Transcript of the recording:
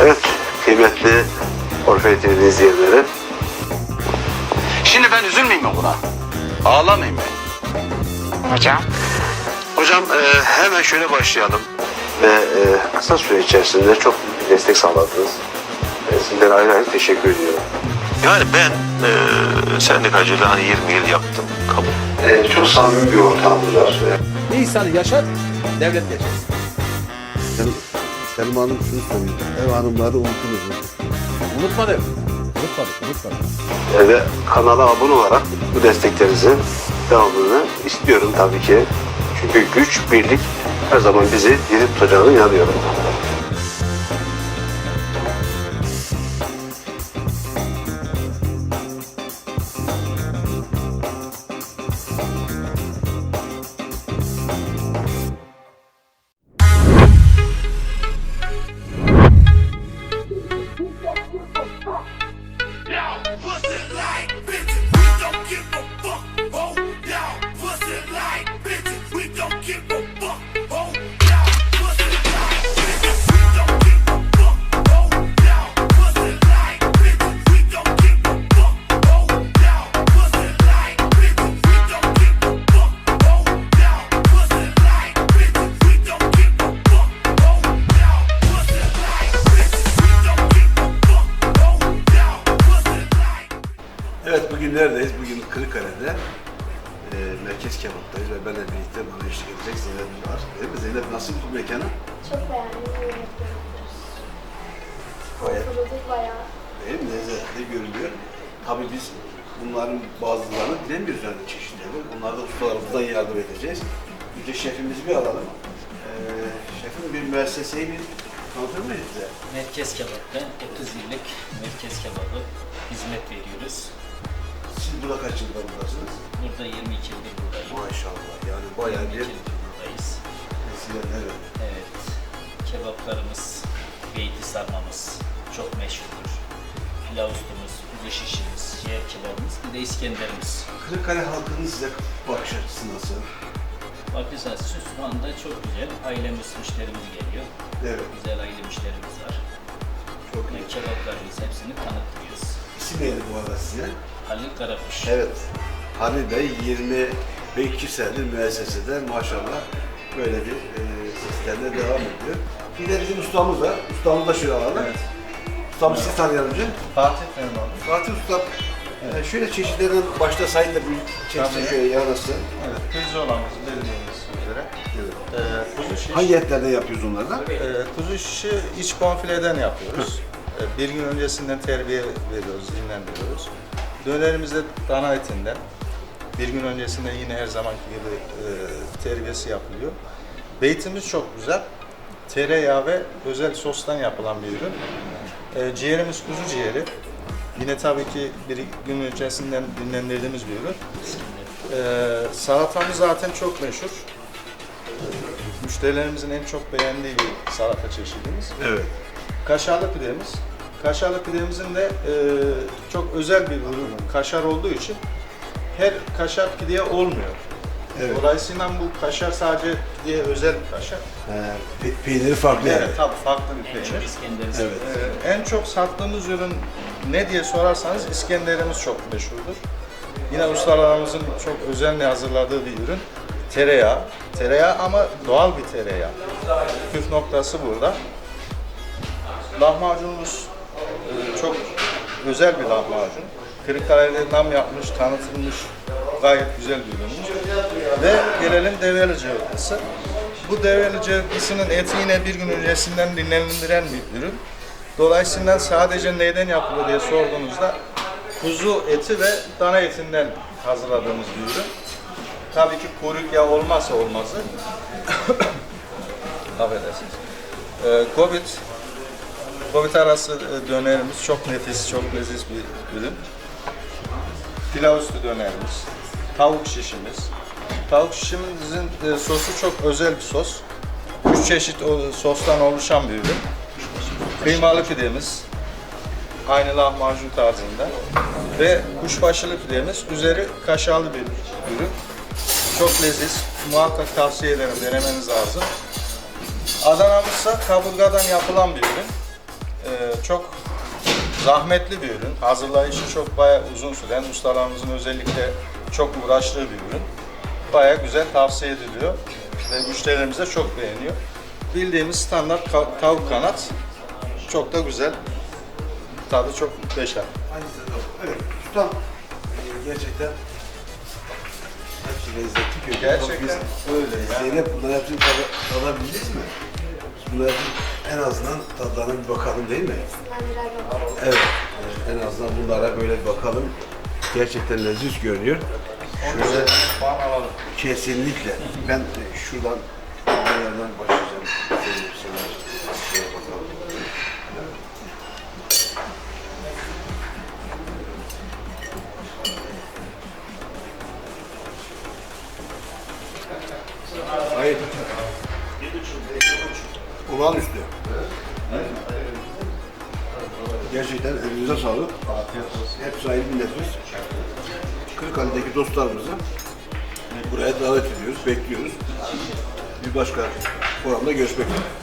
Evet, kıymetli Orfeo TV izleyenleri. Şimdi ben üzülmeyeyim mi buna? Ağlamayayım mı? Hocam. Hocam e, hemen şöyle başlayalım. Ve e, kısa süre içerisinde çok destek sağladınız. E, sizlere ayrı ayrı teşekkür ediyorum. Yani ben e, sendikacılığı hani 20 yıl yaptım. Kabul. E, çok samimi bir ortamımız var. Bir insanı yaşat, devlet yaşasın. Selim, Selim Hanım şunu söylüyor. Ev hanımları unutunuz? Unutmadım. Unutmadık, unutmadık. E, ve kanala abone olarak bu desteklerinizin devamını istiyorum tabii ki. Çünkü güç, birlik her zaman bizi diri tutacağına inanıyorum. Bugün neredeyiz? Bugün Kırıkkale'de e, merkez kebaptayız ve benimle birlikte bana eşlik edecek Zeynep var. Değil mi? Zeynep nasıl bu mekanı? Çok beğendim. Gayet Kuruluk bayağı. değil mi? Lezzetli görünüyor. Tabii biz bunların bazılarını bilemiyoruz yani çeşitleri. Bunlara da ustalarımızdan yardım edeceğiz. Önce şefimizi bir alalım. Ee, şefim bir müesseseyi bir tanıtır mıyız bize? Merkez kebapta 30 yıllık merkez kebabı hizmet veriyoruz. Siz burada kaç yıldır buradasınız? Burada 22 yıldır buradayım. Maşallah yani bayağı 22 bir yıldır buradayız. eskiden evet. Evet. Kebaplarımız, beyti sarmamız çok meşhurdur. Pilav ustumuz, kuzu şişimiz, ciğer kebabımız, bir de İskenderimiz. Kırıkkale halkının size bakış açısı nasıl? Bakış açısı şu anda çok güzel. Ailemiz, müşterimiz geliyor. Evet. Güzel aile müşterimiz var. Çok Ve iyi. kebaplarımız hepsini tanıtıyoruz. İsim neydi bu arada size? Halil Karakuş. Evet. Halil Bey 25 senedir müessesede maşallah böyle bir e, sistemde devam ediyor. Bir de bizim ustamız var. Ustamızı da şöyle alalım. Evet. Ustamız sizi tanıyalım önce. Fatih oldum. Fatih Usta, e, şöyle çeşitlerden başta sayın da bir çeşitli şöyle yarası. Evet, pirzolamız bildiğiniz üzere. Ee, kuzu şiş, Hangi etlerden yapıyoruz onlardan? e, kuzu şişi iç konfileden yapıyoruz. Ee, bir gün öncesinden terbiye veriyoruz, dinlendiriyoruz. Dönerimiz de dana etinden. Bir gün öncesinde yine her zamanki gibi e, terbiyesi yapılıyor. Beytimiz çok güzel. Tereyağı ve özel sostan yapılan bir ürün. E, ciğerimiz kuzu ciğeri. Yine tabii ki bir gün öncesinden dinlendirdiğimiz bir ürün. Ee, salatamız zaten çok meşhur. Müşterilerimizin en çok beğendiği bir salata çeşidimiz. Evet. Kaşarlı pidemiz. Kaşarlı pidemizin de e, çok özel bir ürün. Kaşar olduğu için her kaşar pideye olmuyor. Evet. Dolayısıyla bu kaşar sadece pideye özel bir kaşar. E, pe- peyniri farklı yani. Evet, tabii farklı bir En peynir. Evet. Ee, en çok sattığımız ürün ne diye sorarsanız İskenderimiz çok meşhurdur. Yine ustalarımızın çok özenle hazırladığı bir ürün. Tereyağı. Tereyağı ama doğal bir tereyağı. Püf noktası burada. Lahmacunumuz özel bir lahmacun. Kırıkkale'de nam yapmış, tanıtılmış gayet güzel bir ürünümüz. Ve gelelim develi cıvıklısı. Bu develi cıvıklısının eti yine bir gün öncesinden dinlendiren bir ürün. Dolayısıyla sadece neyden yapılıyor diye sorduğunuzda kuzu eti ve dana etinden hazırladığımız bir ürün. Tabii ki kuyruk yağı olmazsa olmazı. Affedersiniz. Ee, Gobit, Gobit arası e, dönerimiz çok nefis, çok leziz bir ürün. Pilav üstü dönerimiz, tavuk şişimiz. Tavuk şişimizin e, sosu çok özel bir sos. 3 üç çeşit sostan oluşan bir ürün. Kıymalı pidemiz, aynı lahmacun tarzında ve kuşbaşılı pidemiz, üzeri kaşarlı bir ürün. Çok leziz, muhakkak tavsiye ederim, denemeniz lazım. Adana'mızsa kaburgadan yapılan bir ürün. Ee, çok zahmetli bir ürün. Hazırlayışı çok bayağı uzun süren, ustalarımızın özellikle çok uğraştığı bir ürün. Bayağı güzel tavsiye ediliyor ve müşterilerimiz de çok beğeniyor. Bildiğimiz standart ka- tavuk kanat çok da güzel. Tadı çok muhteşem. Aynısı da. Evet, ustam e, gerçekten hepsi lezzetli görünüyor. Gerçekten öyle yani. Zeynep bunların hepsini tadabildiniz mi? Bunların en azından tadlarına bir bakalım değil mi? Evet. En azından bunlara böyle bir bakalım. Gerçekten leziz görünüyor. Şöyle. Kesinlikle. Ben şuradan bir yerden başlayacağım. Sana şöyle bakalım. Hayır. Olağanüstü. Gerçekten elinize sağlık. Hep sahibi minnetimiz. Kırıkkale'deki dostlarımızı buraya davet ediyoruz, bekliyoruz. Bir başka programda görüşmek üzere.